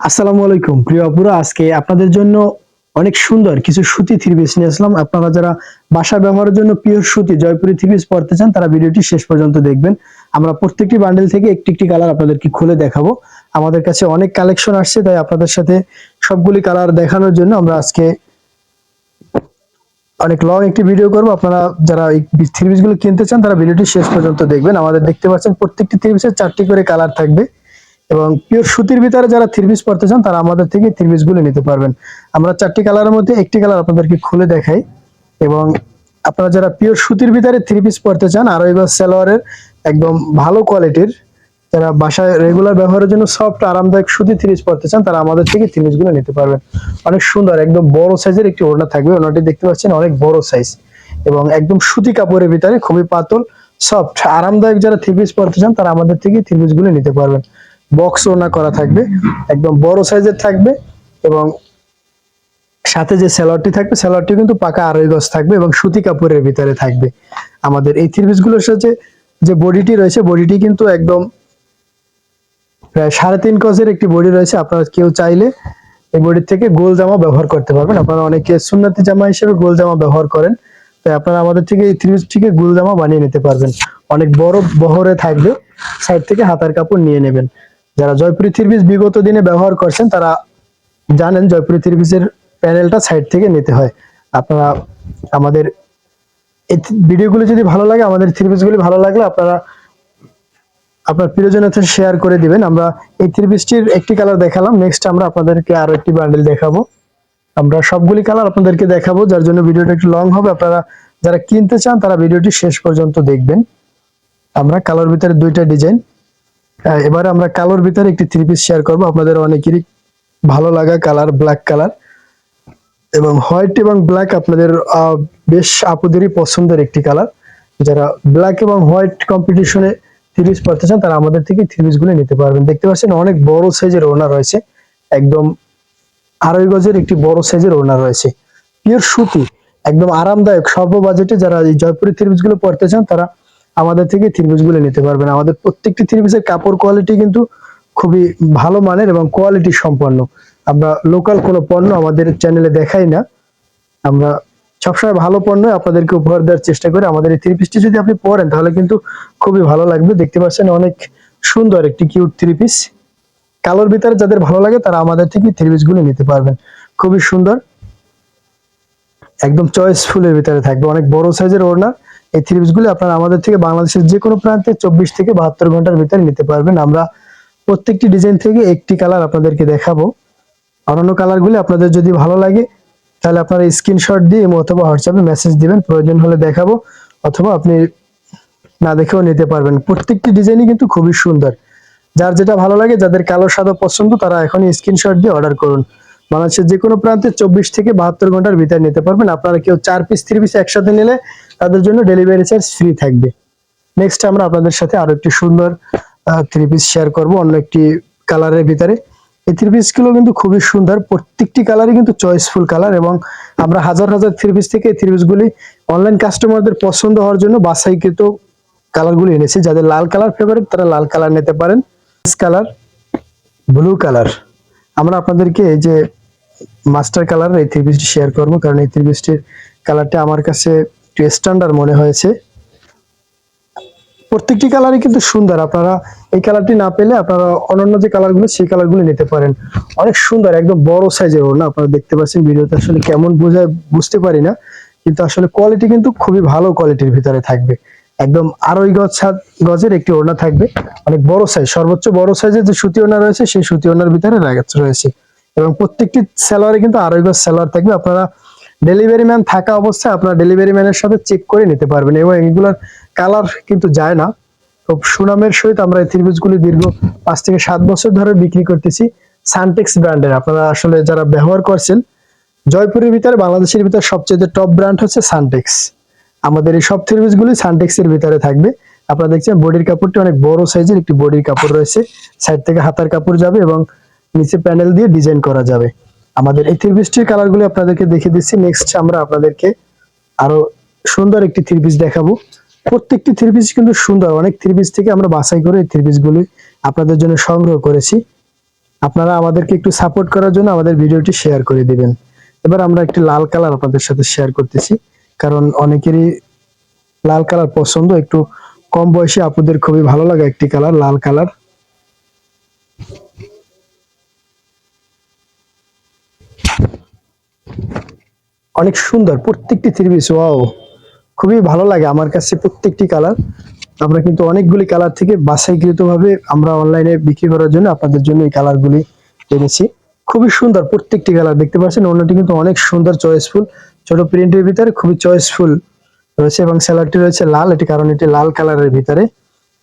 আসসালামু আলাইকুম, প্রিয় আপুরা। আজকে আপনাদের জন্য অনেক সুন্দর কিছু সুতি থ্রি পিস নিয়ে আসলাম। আপনারা যারা বাসা ব্যবহারের জন্য পিওর সুতি জয়পুরি থ্রি পিস পড়তে চান, তারা ভিডিওটি শেষ পর্যন্ত দেখবেন। আমরা প্রত্যেকটি বান্ডেল থেকে একটি একটি কালার আপনাদেরকে খুলে দেখাবো। আমাদের কাছে অনেক কালেকশন আসছে, তাই আপনাদের সাথে সবগুলি কালার দেখানোর জন্য আমরা আজকে অনেক লং একটি ভিডিও করব। আপনারা যারা এই থ্রি পিসগুলো কিনতে চান, তারা ভিডিওটি শেষ পর্যন্ত দেখবেন। আমাদের দেখতে পাচ্ছেন প্রত্যেকটি থ্রি পিসের চারটি করে কালার থাকবে। এবং পিওর সুতির ভিতরে যারা থ্রি পিস পড়তে চান, তারা আমাদের থেকে থ্রি পিসগুলো নিতে পারবেন। আমরা চারটি কালারের মধ্যে একটি কালার আপনাদেরকে খুলে দেখাই। এবং আপনারা যারা পিওর সুতির ভিতরে থ্রি পিস পড়তে চান, আর এবার সালোয়ারের একদম ভালো কোয়ালিটির যারা বাসায় রেগুলার ব্যবহারের জন্য সফট আরামদায়ক সুতি পিস পড়তে চান, তারা আমাদের থেকে থ্রি পিসগুলো নিতে পারবেন। অনেক সুন্দর, একদম বড় সাইজের একটি ওড়না থাকবে। ওড়নাটি দেখতে পাচ্ছেন অনেক বড় সাইজ এবং একদম সুতি কাপড়ের ভিতরে খুবই পাতল সফট আরামদায়ক যারা থ্রি পিস পড়তে চান, তারা আমাদের থেকে থ্রি পিসগুলো নিতে পারবেন। বক্স ওড়না করা থাকবে, একদম বড় সাইজের থাকবে এবং সাথে যে স্যালোয়ারটি থাকবে স্যালোয়ারটি কিন্তু পাকা আড়াই গজ থাকবে এবং সুতি কাপড়ের ভিতরে থাকবে। আমাদের এই থ্রি পিসগুলোর সাথে যে বডিটি রয়েছে বডিটি কিন্তু একদম প্রায় সাড়ে তিন গজের একটি বডি রয়েছে। আপনারা কেউ চাইলে এই বডির থেকে গোল জামা ব্যবহার করতে পারবেন। আপনারা অনেকে সুন্নতি জামা হিসেবে গোল জামা ব্যবহার করেন। তাই আপনারা আমাদের থেকে এই থ্রি পিসটিকে গোল জামা বানিয়ে নিতে পারবেন। অনেক বড় বহরে থাকবে সাইড থেকে হাতার কাপড় নিয়ে নেবেন। যারা জয়পুরি থ্রি পিস বিগত দিনে ব্যবহার করছেন, তারা জানেন জয়পুরি থ্রি পিসের প্যানেলটা সাইড থেকে নিতে হয়। আপনারা আমাদের ভিডিওগুলো যদি ভালো লাগে, আমাদের থ্রি পিসগুলি ভালো লাগলে আপনারা আপনার প্রিয়জনের শেয়ার করে দিবেন। আমরা এই থ্রি পিসটির একটি কালার দেখালাম। নেক্সট আমরা আপনাদেরকে আরও একটি বান্ডেল দেখাবো। আমরা সবগুলি কালার আপনাদেরকে দেখাবো, যার জন্য ভিডিওটা একটু লং হবে। আপনারা যারা কিনতে চান, তারা ভিডিওটি শেষ পর্যন্ত দেখবেন। আমরা কালার ভিতরে দুইটা ডিজাইন এবারে আমরা কালোর ভিতরে একটি থ্রি পিস শেয়ার করব। আপনাদের অনেকেরই ভালো লাগা কালার ব্ল্যাক কালার। এবং হোয়াইট এবং ব্ল্যাক আপনাদের বেশ আপুদেরই পছন্দের একটি কালার। যারা ব্ল্যাক এবং হোয়াইট কম্পিটিশনে থ্রিস পড়তে চান, তারা আমাদের থেকে থ্রিসগুলো নিতে পারবেন। দেখতে পাচ্ছেন অনেক বড় সাইজের ওড়না রয়েছে। একদম আড়াই গজের একটি বড় সাইজের ওড়না রয়েছে। পিওর সুতি, একদম আরামদায়ক, স্বল্প বাজেটে যারা এই জয়পুরি থ্রিসগুলো পড়তে চান, তারা আমাদের থেকে থ্রিসগুলো নিতে পারবেন। আমাদের প্রত্যেকটি থ্রিসের কাপড় কোয়ালিটি কিন্তু খুবই ভালো মানের এবং কোয়ালিটি সম্পন্ন। আমরা লোকাল কোনো পণ্য আমাদের চ্যানেলে দেখাই না। আমরা সবসময় ভালো পণ্য আপনাদেরকে উপহার দেওয়ার চেষ্টা করি। আমাদের এই থ্রি যদি আপনি পরেন, তাহলে কিন্তু খুবই ভালো লাগবে। দেখতে পাচ্ছেন অনেক সুন্দর একটি কিউট থ্রি পিস কালোর ভিতরে যাদের ভালো লাগে, তারা আমাদের থেকে থ্রি পিসগুলো নিতে পারবেন। খুবই সুন্দর। একদম চয়েস ফুলের ভিতরে থাকবে। অনেক বড় সাইজের ওড়না। এই থ্রি পিসগুলো আপনারা আমাদের থেকে বাংলাদেশের যে কোনো প্রান্তে চব্বিশ থেকে বাহাত্তর ঘণ্টার ভিতরে নিতে পারবেন। আমরা প্রত্যেকটি ডিজাইন থেকে একটি কালার আপনাদেরকে দেখাবো। অন্যান্য কালারগুলি আপনাদের যদি ভালো লাগে, তাহলে আপনারা স্ক্রিনশট দিয়ে অথবা হোয়াটসঅ্যাপে মেসেজ দিবেন, প্রয়োজন হলে দেখাবো, অথবা আপনি না দেখেও নিতে পারবেন। প্রত্যেকটি ডিজাইনই কিন্তু খুবই সুন্দর। যার যেটা ভালো লাগে, যাদের কালো সাদা পছন্দ, তারা এখনই স্ক্রিনশট দিয়ে অর্ডার করুন। বাংলাদেশের যে কোনো প্রান্তে চব্বিশ থেকে বাহাত্তর ঘণ্টার ভিতরে নিতে পারবেন। আপনারা কেউ চার পিস থ্রি পিস একসাথে নিলে তাদের জন্য ডেলিভারি চার্জ ফ্রি থাকবে। নেক্সট আমরা আপনাদের সাথে আরও একটি সুন্দর থ্রি পিস শেয়ার করব, অন্য একটি কালারের ভিতরে। এই থ্রি পিসগুলো কিন্তু খুবই সুন্দর। প্রত্যেকটি কালারই কিন্তু চয়েসফুল কালার এবং আমরা হাজার হাজার থ্রি পিস থেকে এই থ্রি পিসগুলি অনলাইন কাস্টমারদের পছন্দ হওয়ার জন্য বাসাইকৃত কালারগুলি এনেছি। যাদের লাল কালার ফেভারিট তারা লাল কালার নিতে পারেন। কালার ব্লু কালার আমরা আপনাদেরকে এই যে মাস্টার কালার এই থ্রি পিসটি শেয়ার করব, কারণ এই থ্রি পিসটির কালারটা আমার কাছে একটু স্ট্যান্ডার্ড মনে হয়েছে। প্রত্যেকটি কালারই কিন্তু সুন্দর, আপনারা এই কালারটি না পেলে আপনারা অন্যান্য যে কালারগুলো, সেই কালারগুলো নিতে পারেন। অনেক সুন্দর, একদম বড় সাইজের ওড়না, আপনারা দেখতে পাচ্ছেন ভিডিওতে আসলে কেমন বোঝায় বুঝতে পারি না, কিন্তু আসলে কোয়ালিটি কিন্তু খুবই ভালো কোয়ালিটির ভিতরে থাকবে। একদম আড়াই গজ সাত গজের একটি ওড়না থাকবে, অনেক বড় সাইজ সর্বোচ্চ বড় সাইজের যে সুতি ওড়না রয়েছে, সেই সুতি ওড়নার ভিতরে রয়েছে। এবং প্রত্যেকটি সেলোয়ারে কিন্তু আড়াই গজ সেলোয়ার থাকবে। আপনারা ডেলিভারি ম্যান থাকা অবস্থায় আপনারা ডেলিভারি ম্যানের সাথে চেক করে নিতে পারবেন এবং এগুলোর কালার কিন্তু যায় না। খুব সুনামের সহিত আমরা এই থ্রি গুলি দীর্ঘ পাঁচ থেকে সাত বছর ধরে বিক্রি করতেছি সানটেক্স ব্র্যান্ডের আপনারা আসলে যারা ব্যবহার করছেন, জয়পুরের ভিতরে, বাংলাদেশের ভিতরে সবচেয়ে টপ ব্র্যান্ড হচ্ছে সানটেক্স আমাদের এই সব থ্রি গুলি সানটেক্স এর ভিতরে থাকবে। আপনারা দেখছেন বডির কাপড়টি অনেক বড় সাইজের একটি বডির কাপড় রয়েছে। সাইড থেকে হাতার কাপড় যাবে এবং নিচে প্যানেল দিয়ে ডিজাইন করা যাবে। আমাদের এই থ্রি পিসটির কালারগুলি আপনাদেরকে দেখে দিচ্ছি। নেক্সট আমরা আপনাদেরকে আরও সুন্দর একটি থ্রি পিস দেখাবো। প্রত্যেকটি থ্রি পিস কিন্তু সুন্দর। অনেক থ্রি পিস থেকে আমরা বাছাই করে এই থ্রি পিসগুলি আপনাদের জন্য সংগ্রহ করেছি। আপনারা আমাদেরকে একটু সাপোর্ট করার জন্য আমাদের ভিডিওটি শেয়ার করে দিবেন। এবার আমরা একটি লাল কালার আপনাদের সাথে শেয়ার করতেছি। কারণ অনেকেরই লাল কালার পছন্দ। একটু কম বয়সী আপুদের খুবই ভালো লাগে একটি কালার লাল কালার অনেক সুন্দর, প্রত্যেকটি থ্রি পিস ওয়াও খুবই ভালো লাগে আমার কাছে প্রত্যেকটি কালার আমরা কিন্তু অনেকগুলি কালার থেকে বাছাইকৃত ভাবে আমরা অনলাইনে বিক্রি করার জন্য আপনাদের জন্য এই কালারগুলি এনেছি। খুবই সুন্দর প্রত্যেকটি কালার দেখতে পাচ্ছেন অন্যটি কিন্তু অনেক সুন্দর চয়েসফুল ছোট প্রিন্টের ভিতরে খুবই চয়েসফুল রয়েছে এবং স্যালাডটি রয়েছে লাল, এটি কারণ এটি লাল কালারের ভিতরে।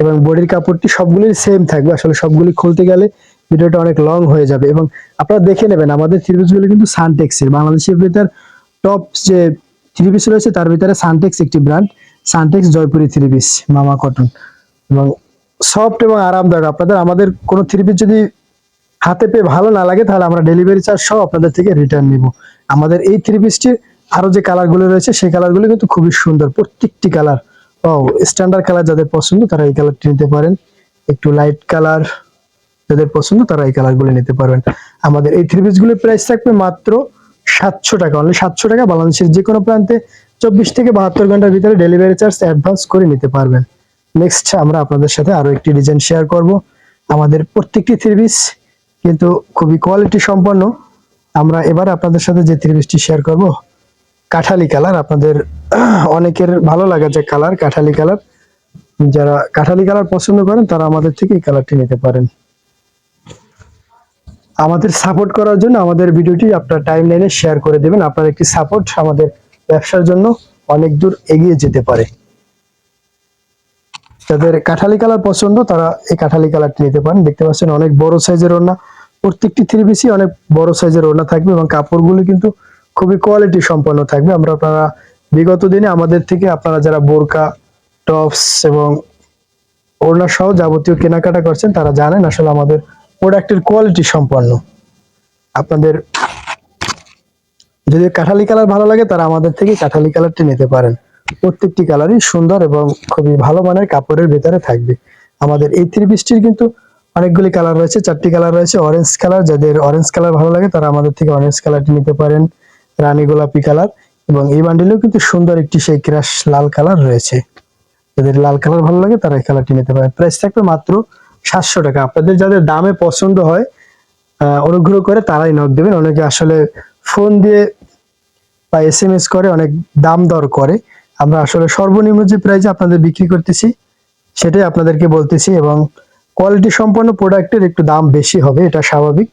এবং বডির কাপড়টি সবগুলির সেম থাকবে, আসলে সবগুলি খুলতে গেলে ভিডিওটা অনেক লং হয়ে যাবে। এবং আপনারা দেখে নেবেন, আমাদের থ্রি গুলো কিন্তু সানটেক্সের বাংলাদেশের ভিতর টপ যে থ্রি পিস রয়েছে, তার ভিতরে সানটেক্স একটি brand Suntex Jaipuri three piece মামা কটন এবং সফট এবং আরামদায়ক, আপনাদের আমাদের কোনো থ্রি পিস যদি হাতে পেয়ে ভালো না লাগে, তাহলে আমরা ডেলিভারি চার্জ সহ আপনাদের থেকে রিটার্ন নিব। আমাদের এই থ্রি পিসটির আরও যে কালারগুলো রয়েছে, সেই কালারগুলো কিন্তু খুবই সুন্দর। প্রত্যেকটি কালার ও স্ট্যান্ডার্ড কালার যাদের পছন্দ, তারা এই কালারটি নিতে পারেন। একটু লাইট কালার যাদের পছন্দ, তারা এই কালারগুলো নিতে পারবেন। আমাদের এই থ্রি পিসগুলোর প্রাইস থাকবে মাত্র সাতশো টাকা অনলি সাতশো টাকা বাংলাদেশের যে কোনো প্রান্তে চব্বিশ থেকে বাহাত্তর ঘণ্টার ভিতরে ডেলিভারি চার্জ অ্যাডভান্স করে নিতে পারবেন। নেক্সট আমরা আপনাদের সাথে আরও একটি ডিজাইন শেয়ার করব। আমাদের প্রত্যেকটি থ্রি পিস কিন্তু খুবই কোয়ালিটি সম্পন্ন। আমরা এবার আপনাদের সাথে যে থ্রি পিসটি শেয়ার করব, কাঠালি কালার আপনাদের অনেকের ভালো লাগা যে কালার কাঠালি কালার যারা কাঠালি কালার পছন্দ করেন, তারা আমাদের থেকে এই কালারটি নিতে পারেন। আমাদের সাপোর্ট করার জন্য আমাদের ভিডিওটি আপনার টাইম লাইনে শেয়ার করে দেবেন। আপনার একটি সাপোর্ট আমাদের ব্যবসার জন্য অনেক দূর এগিয়ে যেতে পারে। যাদের কাঠালি কালার পছন্দ, তারা এই কাঠালি কালারটি নিতে পারেন। দেখতে পাচ্ছেন অনেক বড় সাইজের ওড়না। প্রত্যেকটি থ্রি পিসই অনেক বড় সাইজের ওড়না থাকবে এবং কাপড়গুলো কিন্তু খুবই কোয়ালিটি সম্পন্ন থাকবে। আমরা আপনারা বিগত দিনে আমাদের থেকে আপনারা যারা বোরকা টপস এবং ওড়না সহ যাবতীয় কেনাকাটা করছেন, তারা জানেন আসলে আমাদের প্রোডাক্টের কোয়ালিটি সম্পন্ন। আপনাদের যদি কাঠালি কালার ভালো লাগে, তারা আমাদের থেকে কাঠালি কালারটি নিতে পারেন। প্রত্যেকটি কালারই সুন্দর এবং খুবই ভালো মানের কাপড়ের ভেতরে থাকবে। আমাদের এই থ্রি কিন্তু অনেকগুলি কালার রয়েছে, চারটি কালার রয়েছে অরেঞ্জ কালার। যাদের অরেঞ্জ কালার ভালো লাগে, তারা আমাদের থেকে অরেঞ্জ কালারটি নিতে পারেন, রানী গোলাপি কালার। এবং এই বান্ডিলেও কিন্তু সুন্দর একটি সেই ক্রাশ লাল কালার রয়েছে। যাদের লাল কালার ভালো লাগে, তারা এই কালারটি নিতে পারেন। প্রাইস থাকবে মাত্র সাতশো টাকা। আপনাদের যাদের দামে পছন্দ হয় অনুগ্রহ করে তারাই নক দেবেন। অনেকে আসলে ফোন দিয়ে বা এস এম এস করে, অনেক দাম দর করে। আমরা আসলে সর্বনিম্ন যে প্রাইসে আপনাদের বিক্রি করতেছি, সেটাই আপনাদেরকে বলতেছি এবং কোয়ালিটি সম্পন্ন প্রোডাক্টের একটু দাম বেশি হবে, এটা স্বাভাবিক।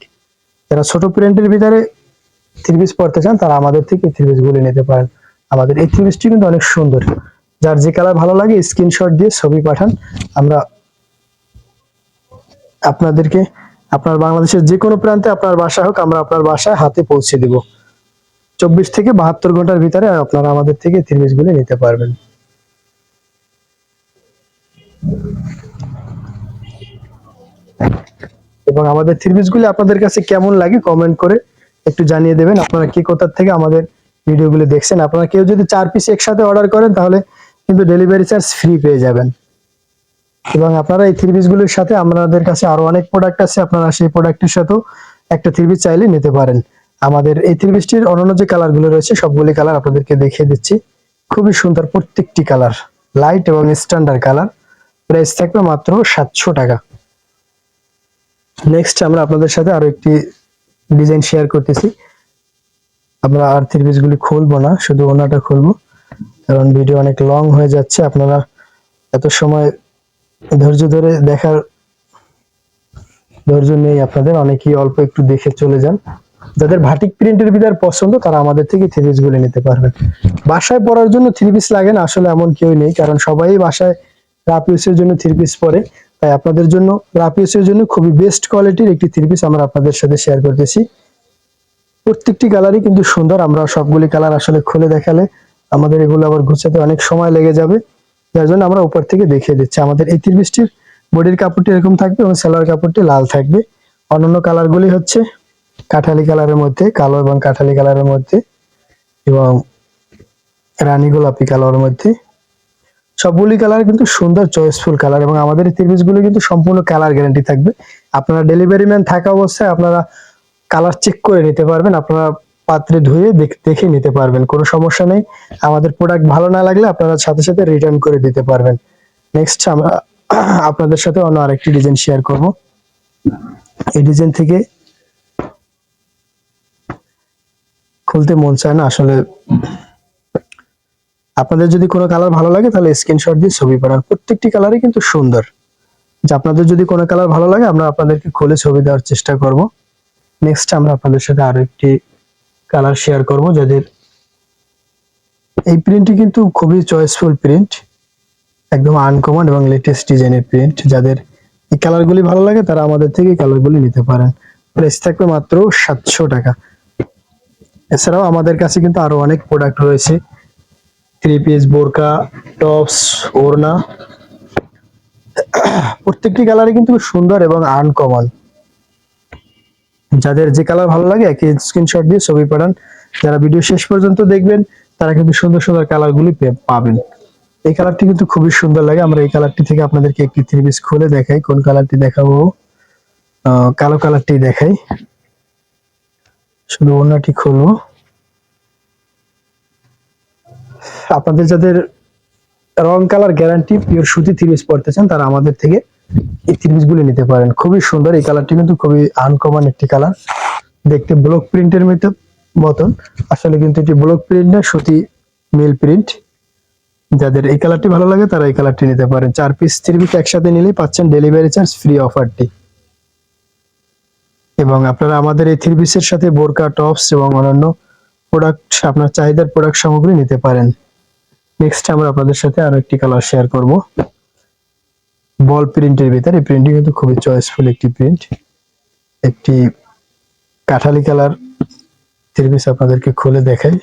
যারা ছোট প্রিন্টের ভিতরে থ্রি পিস পড়তে চান, তারা আমাদের থেকে থ্রি পিস গুলি নিতে পারেন। আমাদের এই থ্রি পিসটি কিন্তু অনেক সুন্দর। যার যে কালার ভালো লাগে স্ক্রিনশট দিয়ে ছবি পাঠান। আমরা আপনাদেরকে, আপনার বাংলাদেশের যে কোনো প্রান্তে আপনার বাসা হোক, আমরা আপনার বাসায় হাতে পৌঁছে দিব। চব্বিশ থেকে বাহাত্তর ঘণ্টার ভিতরে আপনারা আমাদের থেকে থ্রি পিস গুলি নিতে পারবেন। এবং আমাদের থ্রি পিস গুলি আপনাদের কাছে কেমন লাগে কমেন্ট করে একটু জানিয়ে দেবেন। আপনারা কি কোথার থেকে আমাদের ভিডিও ভিডিওগুলো দেখছেন? আপনারা কেউ যদি চার পিস একসাথে অর্ডার করেন, তাহলে কিন্তু ডেলিভারি চার্জ ফ্রি পেয়ে যাবেন। এবং আপনারা এই থ্রি গুলির সাথে আমাদের কাছে আরও অনেক প্রোডাক্ট আছে, আপনারা সেই প্রোডাক্টের সাথেও একটা থ্রি পিস চাইলে নিতে পারেন। আমাদের এই থ্রি পিসটির অন্যান্য যে কালারগুলো রয়েছে, সবগুলি কালার আপনাদেরকে দেখিয়ে দিচ্ছি। খুবই সুন্দর প্রত্যেকটি কালার লাইট এবং স্ট্যান্ডার্ড কালার প্রাইস থাকবে মাত্র সাতশো টাকা। নেক্সট আমরা আপনাদের সাথে আরও একটি ডিজাইন শেয়ার করতেছি। আমরা আর থ্রি পিস গুলি খুলবো না, শুধু ওনাটা খুলবো। কারণ ভিডিও অনেক লং হয়ে যাচ্ছে, আপনারা এত সময় ধৈর্য ধরে দেখার ধৈর্য নেই আপনাদের। অনেকেই অল্প একটু দেখে চলে যান। যাদের ভাটিক প্রিন্টের ভিতর পছন্দ, তারা আমাদের থেকে থ্রি পিস গুলি নিতে পারবেন। বাসায় পরার জন্য থ্রি পিস লাগে না, আসলে এমন কেউ নেই, কারণ সবাই বাসায় ইউসের জন্য থ্রি পিস পরে। তাই আপনাদের জন্য ইউসের জন্য খুবই বেস্ট কোয়ালিটির একটি থ্রি পিস আমরা আপনাদের সাথে শেয়ার করতেছি। প্রত্যেকটি কালারই কিন্তু সুন্দর, আমরা সবগুলি কালার আসলে খুলে দেখালে আমাদের এগুলো আবার গুছাতে অনেক সময় লেগে যাবে। যার জন্য আমরা উপর থেকে দেখিয়ে দিচ্ছি। আমাদের এই থ্রি বডির কাপড়টি এরকম থাকবে এবং সেলার কাপড়টি লাল থাকবে। অন্যান্য কালারগুলি হচ্ছে কাঠালি কালারের মধ্যে, কালো এবং কাঠালি কালারের মধ্যে এবং রানী গোলাপি কালারের মধ্যে। সবগুলি কালার কিন্তু সুন্দর চয়েসফুল কালার এবং আমাদের এই গুলো কিন্তু সম্পূর্ণ কালার গ্যারান্টি থাকবে। আপনারা ডেলিভারি ম্যান থাকা অবস্থায় আপনারা কালার চেক করে নিতে পারবেন। আপনারা পাত্রে ধুয়ে দেখ- নিতে পারবেন, কোনো সমস্যা নেই। আমাদের প্রোডাক্ট ভালো না লাগলে আপনারা সাথে সাথে রিটার্ন করে দিতে পারবেন। নেক্সট আমরা আপনাদের সাথে অন্য আরেকটি ডিজাইন শেয়ার করব। এই ডিজাইন থেকে খুলতে মন চায় না, আসলে আপনাদের যদি কোনো কালার ভালো লাগে, তাহলে স্ক্রিনশট দিয়ে ছবি পাঠান প্রত্যেকটি কালারই কিন্তু সুন্দর। যে আপনাদের যদি কোনো কালার ভালো লাগে, আমরা আপনাদেরকে খুলে ছবি দেওয়ার চেষ্টা করব। নেক্সট আমরা আপনাদের সাথে আরও একটি কালার শেয়ার করব যাদের এই প্রিন্টটি কিন্তু খুবই চয়েসফুল প্রিন্ট একদম আনকমন এবং লেটেস্ট ডিজাইনের প্রিন্ট যাদের এই কালারগুলি ভালো লাগে, তারা আমাদের থেকে কালারগুলি নিতে পারেন। প্রাইস থাকবে মাত্র সাতশো টাকা। এছাড়াও আমাদের কাছে কিন্তু আরও অনেক প্রোডাক্ট রয়েছে। থ্রি পিস বোরকা টপস ওড়না। প্রত্যেকটি কালারে কিন্তু সুন্দর এবং আনকমন যাদের যে কালার ভালো লাগে একই স্ক্রিনশট দিয়ে ছবি পাঠান। যারা ভিডিও শেষ পর্যন্ত দেখবেন, তারা কিন্তু সুন্দর সুন্দর কালারগুলি পাবেন। এই কালারটি কিন্তু খুবই সুন্দর লাগে। আমরা এই কালারটি থেকে আপনাদেরকে একটি থ্রি পিস খুলে দেখাই। কোন কালারটি দেখাবো? কালো কালারটি দেখাই। শুধু ওড়নাটি খুলবো। আপনাদের যাদের রং কালার গ্যারান্টি পিওর সুতি থ্রি পিস পড়তে চান, তারা আমাদের থেকে এই থ্রি পিস গুলি নিতে পারেন। খুবই সুন্দর, এই কালারটি কিন্তু খুবই আনকমন একটি কালার দেখতে ব্লক প্রিন্টের মতো মতন। আসলে কিন্তু এটি ব্লক প্রিন্ট না, সুতি মিল প্রিন্ট যাদের এই কালারটি ভালো লাগে, তারা এই কালারটি নিতে পারেন। চার পিস পিস একসাথে নিলেই পাচ্ছেন ডেলিভারি চার্জ ফ্রি অফারটি এবং আপনারা আমাদের এই থ্রি পিসের সাথে বোরকা টপস এবং অন্যান্য প্রোডাক্ট আপনার চাহিদার প্রোডাক্ট সামগ্রী নিতে পারেন। নেক্সট আমরা আপনাদের সাথে আরও একটি কালার শেয়ার করব। বল প্রিন্টের ভিতরে। এই প্রিন্টটি কিন্তু খুবই চয়েসফুল একটি প্রিন্ট একটি কাঠালি কালার থ্রি পিস আপনাদেরকে খুলে দেখাই।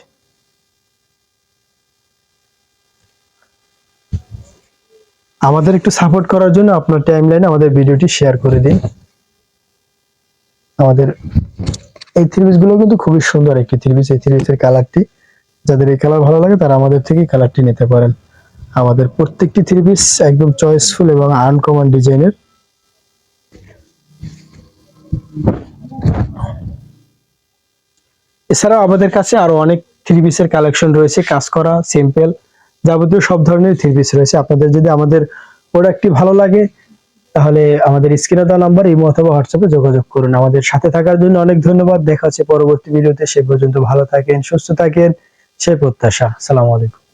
আমাদের একটু সাপোর্ট করার জন্য আপনার টাইম টাইমলাইনে আমাদের ভিডিওটি শেয়ার করে দিন। আমাদের এই থ্রিপিসগুলো কিন্তু খুবই সুন্দর একটি থ্রি পিস এই থ্রি পিসের কালারটি যাদের এই কালার ভালো লাগে তারা আমাদের থেকে কালারটি নিতে পারেন। আমাদের প্রত্যেকটি থ্রি পিস একদম চয়েসফুল এবং আনকমন ডিজাইনের এছাড়াও আমাদের কাছে আরও অনেক থ্রি পিসের কালেকশন রয়েছে, কাজ করা সিম্পল যাবতীয় সব ধরনের থ্রি পিস রয়েছে। আপনাদের যদি আমাদের প্রোডাক্টটি ভালো লাগে, তাহলে আমাদের স্ক্রিনে দেওয়া নাম্বার এই অথবা হোয়াটসঅ্যাপে যোগাযোগ করুন। আমাদের সাথে থাকার জন্য অনেক ধন্যবাদ। দেখা হচ্ছে পরবর্তী ভিডিওতে সে পর্যন্ত ভালো থাকেন, সুস্থ থাকেন। সে প্রত্যাশা। সালাম আলাইকুম।